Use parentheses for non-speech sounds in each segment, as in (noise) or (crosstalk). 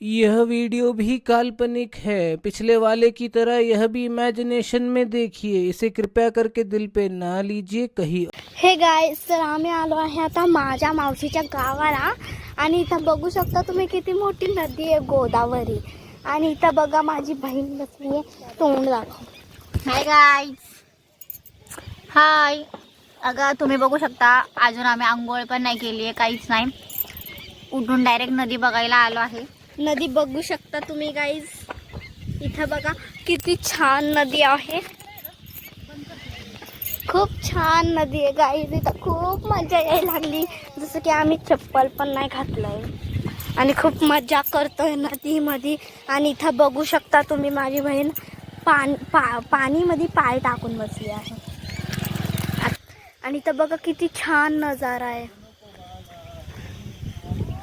यह वीडियो भी काल्पनिक है। पिछले वाले की तरह यह भी इमेजिनेशन में देखिए। इसे कृपया करके दिल पे ना लीजिए कहीं हे गाईस तर आम्ही आलो आहे आता माझ्या मावशीच्या गावाला। आणि इथं बघू शकता तुम्ही किती मोठी नदी आहे गोदावरी. आणि इथं बघा माझी बहीण बसली आहे तोंड दाखव हाय गाईज हाय अगं तुम्ही बघू शकता अजून आम्ही आंघोळ पण नाही केली आहे काहीच नाही. उठून डायरेक्ट नदी बघायला आलो आहे. नदी बघू शकता तुम्ही गाईज इथं बघा किती छान नदी आहे. खूप छान नदी आहे गाईज इथं खूप मजा यायला लागली. जसं की आम्ही चप्पल पण नाही घातलंय. आणि खूप मजा करतोय नदीमध्ये. आणि इथं बघू शकता तुम्ही माझी बहीण पान पा पाणीमध्ये पाय टाकून बसली आहे. आणि इथं बघा किती छान नजारा आहे.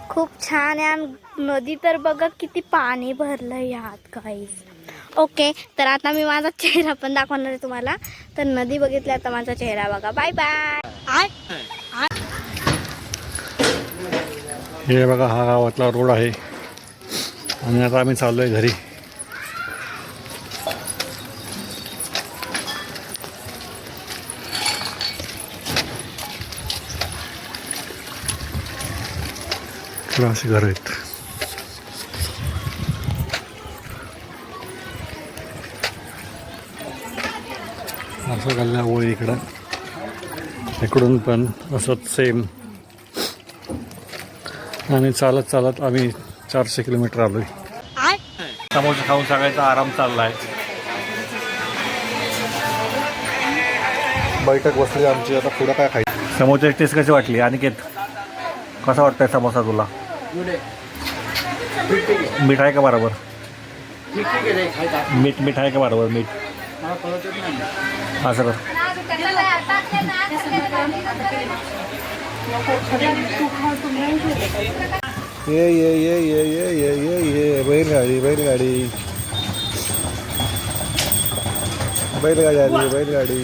खूप छान आहे आणि नदी तर बघा किती पाणी भरलं यात काहीच ओके तर आता मी माझा चेहरा पण दाखवणार आहे तुम्हाला. तर नदी बघितली आता माझा चेहरा बघा. बाय बाय हे बघा हा गावातला रोड आहे. आणि आता आम्ही चाललो आहे घरी असे घर आहेत. असं घालण्या ओळी इकडं इकडून पण असंच सेम आणि चालत चालत आम्ही चारशे किलोमीटर आलोय. समोरचं खाऊन सगळ्याचा आराम चाललाय. बैठक बसली आमची आता पुढं काय खायचं? समोरची टेस्ट कशी वाटली अनिकेत? कसा वाटतंय समोसा तुला? मीठ आहे का बरोबर? मीठ मीठ आहे का बरोबर मीठ? असं कर ये ये ये ये ये ये ये ये बैलगाडी बैलगाडी. बैलगाडी आली बैलगाडी.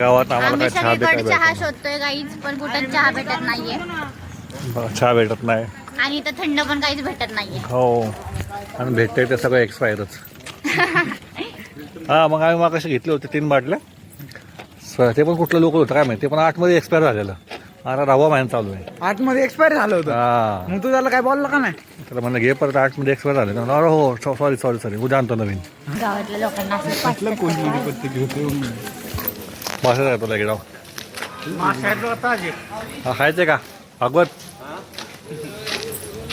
गावात आम्हाला आम्ही काय चहा सगळीकडे चहा भेटायला शोधतोय गाईज पण कुठं चहा भेटत नाहीये. चहा भेटत नाही. आणि इथं थंड पण काहीच भेटत नाहीये. हो. आणि भेटतंय ते सगळं एक्सपायरच (laughs) हा मग आम्ही मग कसे घेतले होते तीन बाटल्या. स- ते पण कुठलं लोक होतं काय माहिती ते पण आठमध्ये एक्सपायर झालेलं. आता दहावा महिना चालू आहे. आतमध्ये एक्सपायर झालं होतं? हा. मग तू त्याला काय बोलला का नाही? तर म्हणलं घे परत आठमध्ये एक्सपायर झाले. तर म्हणलं, अरे हो सॉरी सॉरी सॉरी उद्या आणतो नवीन. गावातल्या लोकांना असं मासे आहे तुला गिडाव हा खायचे का? भागवत?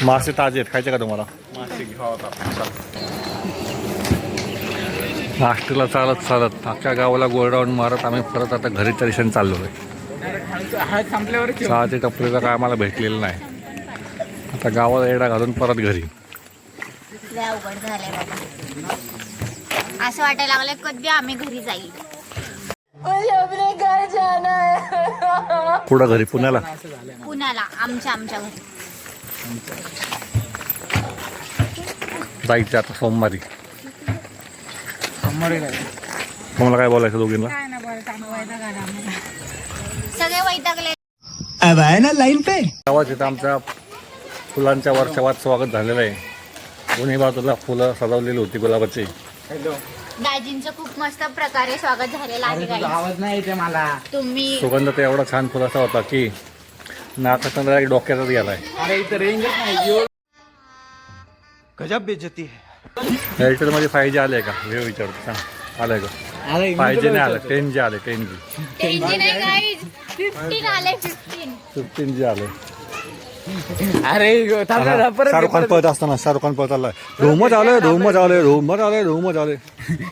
मासे ताजे आहेत खायचे का तुम्हाला? नाश्त्याला चालत चालत अख्ख्या गावाला गोळडाऊन मारत आम्ही परत आता घरीच्या दिशेने चाललो आहे चहाचे टपरीचं काय आम्हाला भेटलेलं नाही. आता गावाला येडा घालून परत घरी. असं वाटायला लागलं कधी आम्ही घरी जाईल? पुढं घरी? पुण्याला? पुण्याला आमच्या आमच्या घरी. जायचं आता सोमवारी. तुम्हाला काय बोलायचं दोघींना? सगळे वैतागले. अब आहे ना लाईन पे? गावात इथं आमच्या फुलांच्या वर्षावात स्वागत झालेलं आहे. दोन्ही बाजूला फुलं सजवलेली होती गुलाबाची. दाजींचं खूप मस्त प्रकारे स्वागत झालेलं आहे guys. आवाज नाही येते मला. तुम्ही सुगंध तर एवढा छान फुलाचा होता की नाकाचंद्रा एक डोक्यातच गेलाय. अरे इथं रेंजच नाही गजब बेजती है। एअरटेल मध्ये फाय जी आले का? हे विचारतो सांग. आलंय का? अरे फाय जी नाही आलं टेन जी आले टेन जी टेन्शन नाही guys. 15 आले 15 फिफ्टीन जी आले अरे थांब ना, परत शाहरुख खान पळत असताना शाहरुख खान पळत आलाय रोमच आलंय रोमच आलंय रोमच आलंय रोमच आलंय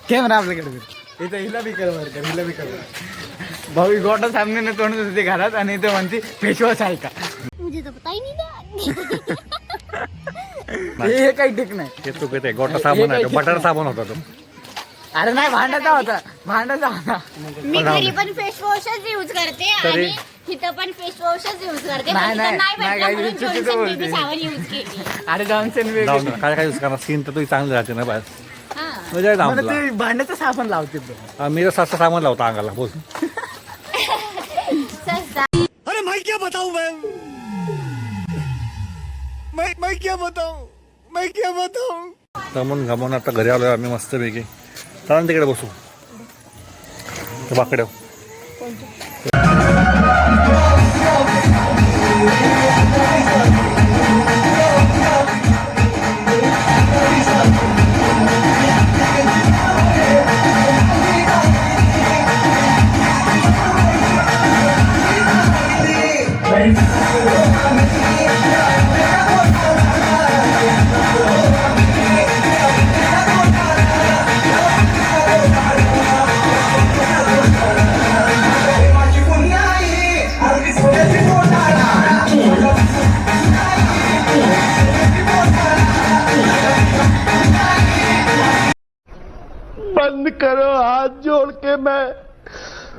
कॅमेरा आपल्याकडे इथं हिला बी कर बर हिला बी कर भाऊ गोटा सामने तोंड होते घरात आणि इथं म्हणते फेसवॉश आहे का? मुझे तो पता ही नहीं था. (laughs) हे काही ठीक नाही. हे आहे. गोटा साबण आहे. तो बटाटा साबण होता तो. अरे नाही भांडाचा होता. भांडाचा होता. मी घरी पण फेस वॉशच यूज करते तरी- आणि तिथं पण फेस वॉशच यूज करते. नाही, पण नाही, तिथं नाही. नाही, भेटलं काही म्हणून चुकीचं Johnson बोलते. baby साबण यूज केली. अरे जॉन्सन. जाऊन. काय काय यूज करणार? स्किन तर तुझी चांगली राहते ना बाहेर. हा. म्हणजे मला ते भांड्याचं साबण लावते बघ. मी तर सासं सामान लावतो अंगाला बोल. (laughs) सहसा अरे मैं क्या बताऊं मैं? मैं मैं क्या बताऊं? दमून घामून आता घरी आलोय आम्ही मस्तपैकी. चला ना तिकडे बसू. बाकड्या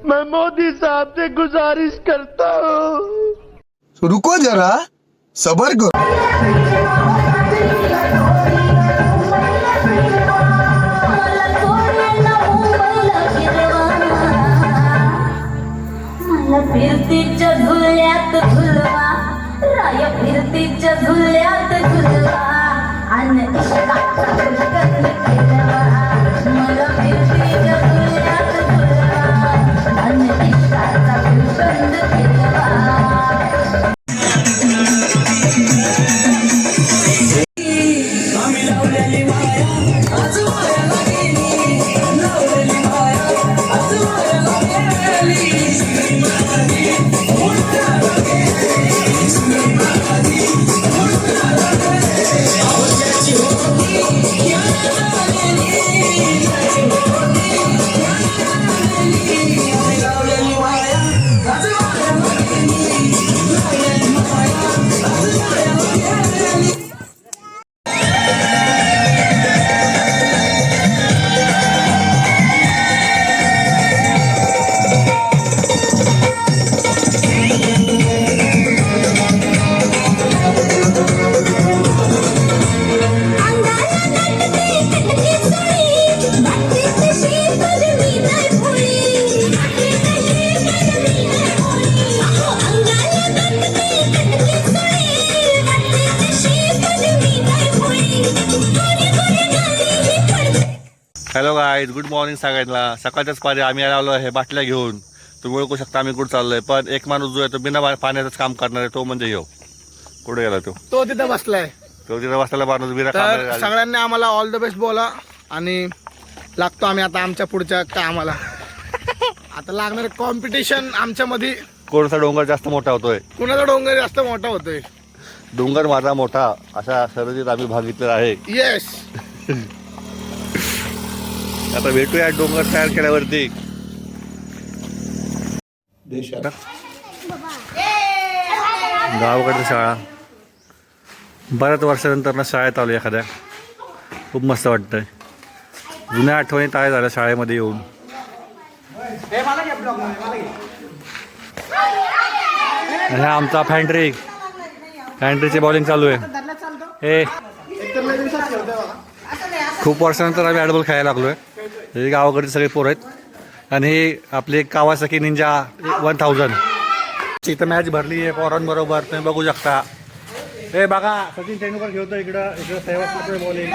मैं मोदी साहब से गुजारिश करता हूँ। रुको जरा सबर करो। फिरतीच्या झुल्यात झुलवा राय फिरतीच्या झुल्यात झुलवा फिरवा गाईज गुड मॉर्निंग सगळ्यांना. सकाळच्याच पारी आम्ही आलो आहे बाटल्या घेऊन. तुम्ही ओळखू शकता आम्ही कुठं चाललोय पण एक माणूस जो आहे तो बिना पाण्याचंच काम करणार आहे तो म्हणजे येऊ कुठे गेला तो? तो तिथं बसलाय. तो तिथे बसलेला माणूस बिना तर कामाला सगळ्यांनी आम्हाला ऑल द बेस्ट बोला आणि लागतो आम्ही आता आमच्या पुढच्या कामाला. आता लागणार कॉम्पिटिशन आमच्या मध्ये कोणता डोंगर जास्त मोठा होतोय? कुणाचा डोंगर जास्त मोठा होतोय? डोंगर माझा मोठा अशा शर्यतीत आम्ही भाग घेतलेला आहे. येस (laughs) आता भेटूया डोंगर तयार केल्यावरती. गावाकडची शाळा. बऱ्याच वर्षानंतर ना शाळेत आलो एखाद्या. खूप मस्त वाटतंय. जुन्या आठवणी ताय झाल्या शाळेमध्ये येऊन. आणि हा आमचा फॅन्ट्री. फॅन्ट्रीची बॉलिंग चालू आहे. ए खूप वर्षानंतर आम्ही बॅटबॉल खेळायला लागलो आहे हे गावाकडे सगळे पोरं आहेत आणि हे आपले कावासाकी निंजा वन थाउजंड इथं मॅच भरली आहे पोरांबरोबर तुम्ही बघू शकता हे बघा सचिन तेंडुलकर खेळतो इकडं इकडं सहवाग बॉलिंग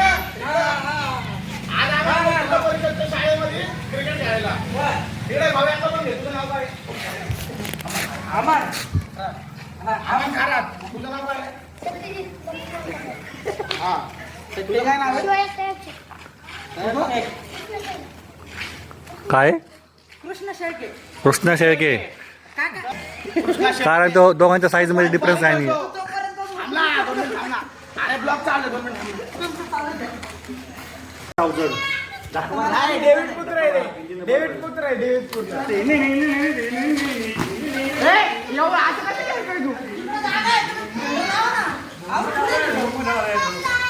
काय काय? कृष्ण शेळके. कृष्णा शेळके. कारण तो दोघांच्या साईजमध्ये डिफरन्स डेव्हिड पुत्र आहे डेव्हिड पुत्र आहे डेव्हिड पुत्र.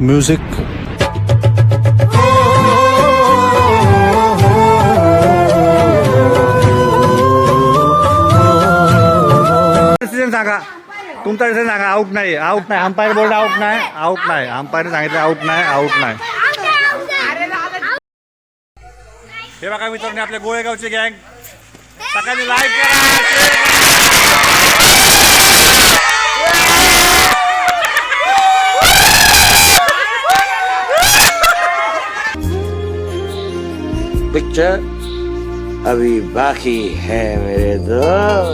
म्युझिक डिसिजन सांगा. तुमचा डिसिजन सांगा. आउट नाही. आउट नाही. अंपायर बोर्ड आउट नाही. आउट नाही. अंपायर सांगितलं आउट नाही. आउट नाही. हे बघा मित्रांनी आपल्या गोळेगावची गँग सकाळी लाईक करा. पिक्चर अभी बाकी है मेरे दोस्त।